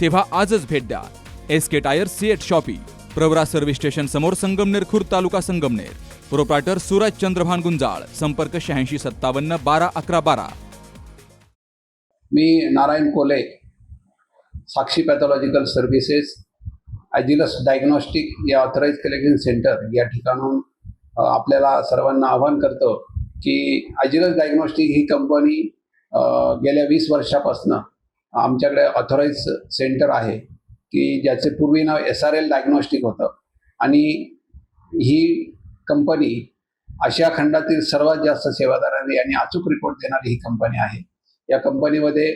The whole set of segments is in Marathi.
तेव्हा आजच भेट द्या. S K tyre CEAT shoppe Pravara service station समोर संगमनेर खुर्द तालुका संगमनेर. प्रोप्रायटर सूरज चंद्रभान गुंजाळ संपर्क शहाऐंशी सत्तावन्न बारा अकरा बारा. मी Narayan Kole Sakshi pathological services Agilus diagnostic या ऑथराईज कलेक्शन सेंटर या ठिकाणून आपल्याला सर्वांना आवाहन करतो की ॲजिलस डायग्नॉस्टिक ही कंपनी गेल्या वीस वर्षापासनं आमच्याकडे ऑथराईज सेंटर आहे की ज्याचे पूर्वी नाव एस आर एल डायग्नॉस्टिक होतं. आणि ही कंपनी आशिया खंडातील सर्वात जास्त सेवादारांनी आणि अचूक रिपोर्ट देणारी ही कंपनी आहे. या कंपनीमध्ये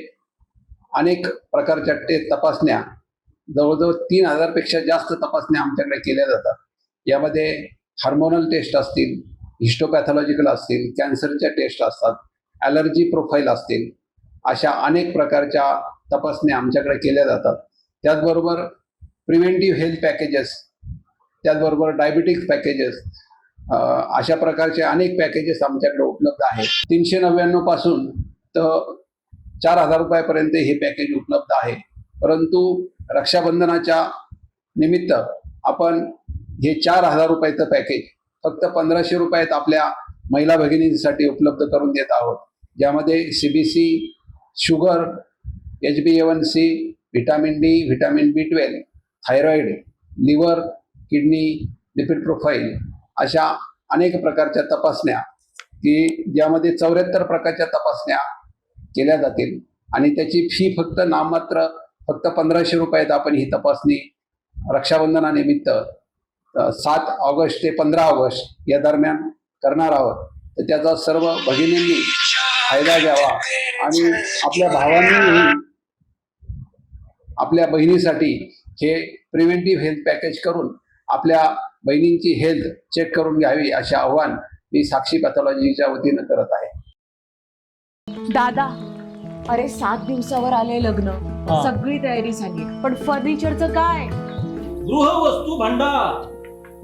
अनेक प्रकारच्या टेस्ट तपासण्या जवळजवळ तीन हजारपेक्षा जास्त तपासण्या आमच्याकडे केल्या जातात. यामध्ये हार्मोनल टेस्ट असतील हिस्टोपॅथॉलॉजिकल असतील कॅन्सरच्या टेस्ट असतात ॲलर्जी प्रोफाईल असतील अशा अनेक प्रकारच्या तपासण्या आमच्याकडे केल्या जातात. त्याचबरोबर प्रिव्हेंटिव्ह हेल्थ पॅकेजेस त्याचबरोबर डायबिटिक्स पॅकेजेस अशा प्रकारचे अनेक पॅकेजेस आमच्याकडे उपलब्ध आहेत. तीनशे नव्याण्णवपासून तर चार हजार रुपयापर्यंत हे पॅकेज उपलब्ध आहे. परंतु रक्षाबंधनाच्या निमित्त आपण हे चार हजार रुपयाचं पॅकेज फक्त पंधराशे रुपयात आपल्या महिला भगिनींसाठी उपलब्ध करून देत आहोत. ज्यामध्ये C B C sugar H B A one C vitamin D vitamin B twelve thyroid liver kidney lipid profile अशा अनेक प्रकारच्या तपासण्या की ज्यामध्ये चौऱ्याहत्तर प्रकारच्या तपासण्या केल्या जातील. आणि त्याची फी फक्त नाममात्र फक्त पंधराशे रुपयात आपण ही तपासणी रक्षाबंधनानिमित्त सात ऑगस्ट ते पंधरा ऑगस्ट या दरम्यान करणार आहोत. तर त्याचा सर्व भगिनींनी फायदा घ्यावा. आणि आपल्या भावांनीही आपल्या बहिणीसाठी हे प्रिव्हेंटिव्ह हेल्थ पॅकेज करून आपल्या बहिणींची हेल्थ चेक करून घ्यावी असे आव्हान मी साक्षी पॅथॉलॉजीच्या वतीनं करत आहे. दादा अरे सात दिवसावर आले लग्न. सगळी तयारी झाली. पण फर्निचरचं काय? गृहवस्तू भांडार.